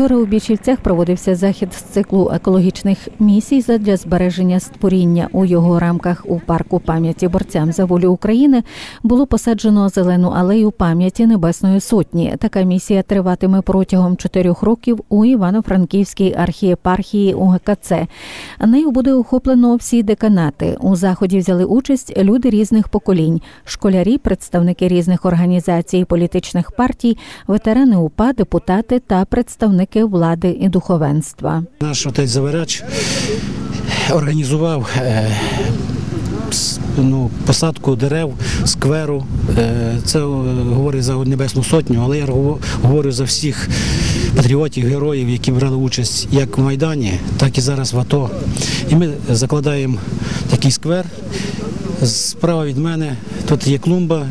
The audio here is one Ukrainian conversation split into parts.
Вчора у Бічівцях проводився захід з циклу екологічних місій задля збереження створіння у його рамках у парку пам'яті борцям за волю України було посаджено зелену алею пам'яті Небесної Сотні. Така місія триватиме протягом чотирьох років у Івано-Франківській архієпархії УГКЦ. Нею буде охоплено всі деканати. У заході взяли участь люди різних поколінь: школярі, представники різних організацій, політичних партій, ветерани УПА, депутати та представники влади і духовенства. Наш отець Завирач організував е, ну, посадку дерев, скверу. Е, Це е, говорить за Небесну Сотню, але я говорю за всіх патріотів, героїв, які брали участь як в Майдані, так і зараз в АТО. І ми закладаємо такий сквер. Справа від мене тут є клумба.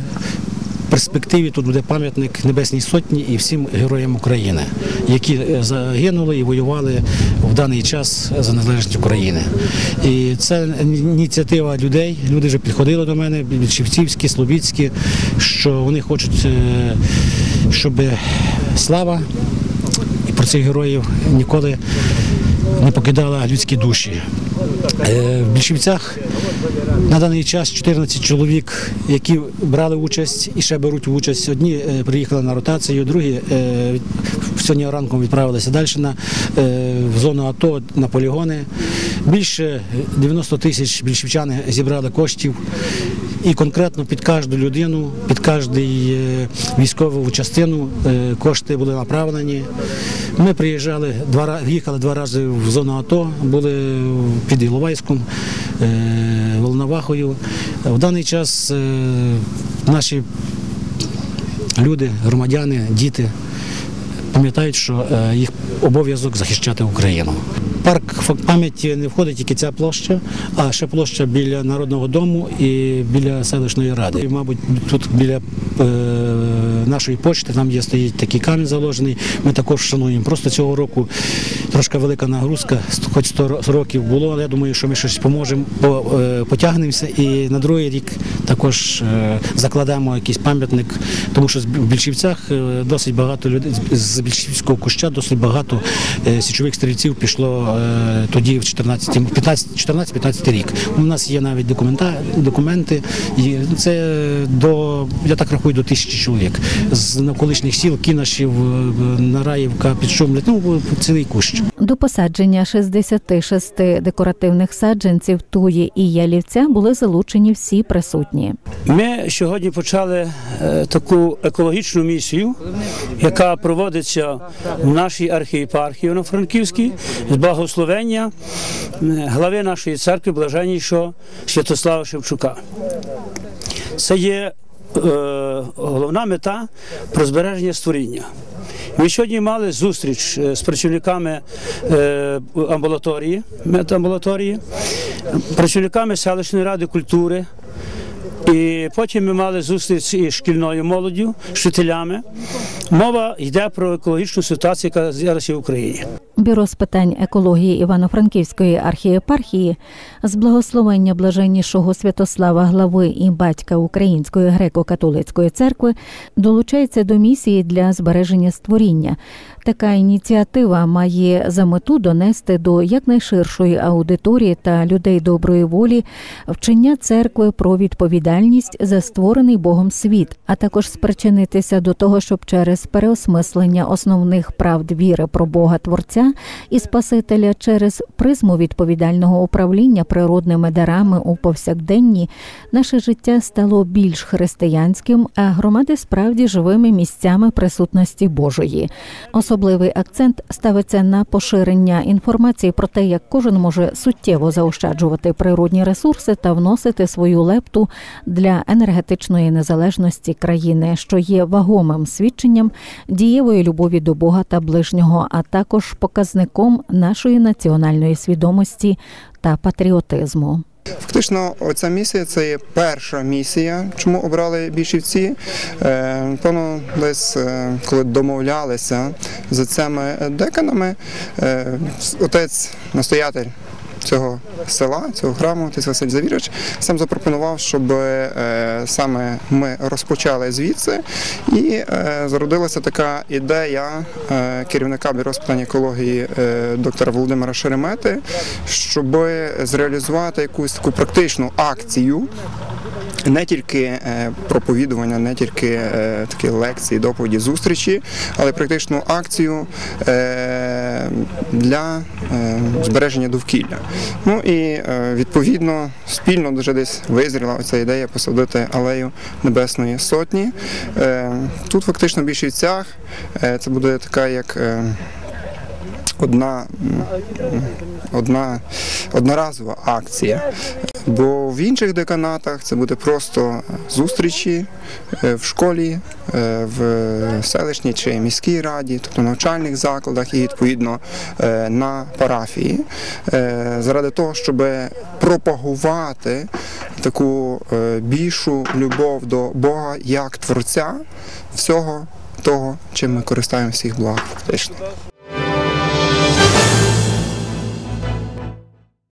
Перспективі тут буде пам'ятник Небесній Сотні і всім героям України, які е, загинули і воювали в даний час за незалежність України. І це ініціатива людей. Люди вже підходили до мене, більшівцівські, слобідські, що вони хочуть, е, щоб слава про цих героїв ніколи не покидала людські душі. Е, В Більшівцях на даний час 14 чоловік, які брали участь і ще беруть участь. Одні е, приїхали на ротацію, другі е, сьогодні ранком відправилися далі на, е, в зону АТО на полігони. Більше 90 тисяч більшівчани зібрали коштів. І конкретно під кожну людину, під кожну е, військову частину е, кошти були направлені. Ми приїжджали два їхали два рази в зону АТО, були під Іловайськом, е, Волновахою. В даний час наші люди, громадяни, діти пам'ятають, що їх обов'язок захищати Україну. Парк пам'яті не входить тільки ця площа, а ще площа біля народного дому і біля селищної ради. І, мабуть, тут біля е, нашої почти там є стоїть такий камінь заложений. Ми також шануємо. Просто цього року трошки велика нагрузка, хоч 100 років було, але я думаю, що ми щось поможемо, е, потягнемося. І на другий рік також е, закладемо якийсь пам'ятник, тому що в Більшівцях е, досить багато людей з більшівського куща, досить багато січових стрільців пішло тоді в 14 14-15 рік. У нас є навіть документа, документи, і це до я так рахую до тисячі чоловік з навколишніх сіл, Кінашів, е, Нараївка, Підшумлять, ну цілий кущ. До посадження 66 декоративних саджанців туї і ялівця були залучені всі присутні. Ми сьогодні почали е, таку екологічну місію, яка проводиться в нашій архієпархії на Франківській з благословення глави нашої церкви блаженнішого Святослава Шевчука. Це є е, головна мета про збереження створіння. Ми сьогодні мали зустріч е, з працівниками е, амбулаторії, працівниками селищної ради культури. І потім ми мали зустріч із шкільною молоддю, вчителями. Мова йде про екологічну ситуацію, яка зараз є в Україні. Бюро з питань екології Івано-Франківської архієпархії з благословення блаженнішого Святослава глави і батька Української греко-католицької церкви долучається до місії для збереження створіння. Така ініціатива має за мету донести до якнайширшої аудиторії та людей доброї волі вчення церкви про відповідальність за створений Богом світ, а також спричинитися до того, щоб через переосмислення основних правд віри про Бога Творця і Спасителя через призму відповідального управління природними дарами у повсякденні наше життя стало більш християнським, а громади справді живими місцями присутності Божої. Особливий акцент ставиться на поширення інформації про те, як кожен може суттєво заощаджувати природні ресурси та вносити свою лепту для енергетичної незалежності країни, що є вагомим свідченням дієвої любові до Бога та ближнього, а також показником нашої національної свідомості та патріотизму. Фактично, оця місія це є перша місія, чому обрали більшівці. Е, Напевно, десь е, коли домовлялися з цими деканами, е, отець настоятель цього села, цього храму, отець Василь Завірач, сам запропонував, щоб е, саме ми розпочали звідси, і е, зародилася така ідея е, керівника бюро з питань екології доктора Володимира Шеремети, щоб зреалізувати якусь таку практичну акцію. Не тільки проповідування, не тільки такі лекції, доповіді, зустрічі, але практичну акцію для збереження довкілля. Ну і е, відповідно спільно вже десь визріла ця ідея посадити алею Небесної Сотні. Е, Тут фактично в Більшівцях е, це буде така як. Одна, одна одноразова акція. Бо в інших деканатах це буде просто зустрічі е, в школі, е, в селищній чи міській раді, тобто навчальних закладах і відповідно е, на парафії, заради того, щоб пропагувати таку більшу любов до Бога як Творця всього того, чим ми користуємося всіх благ.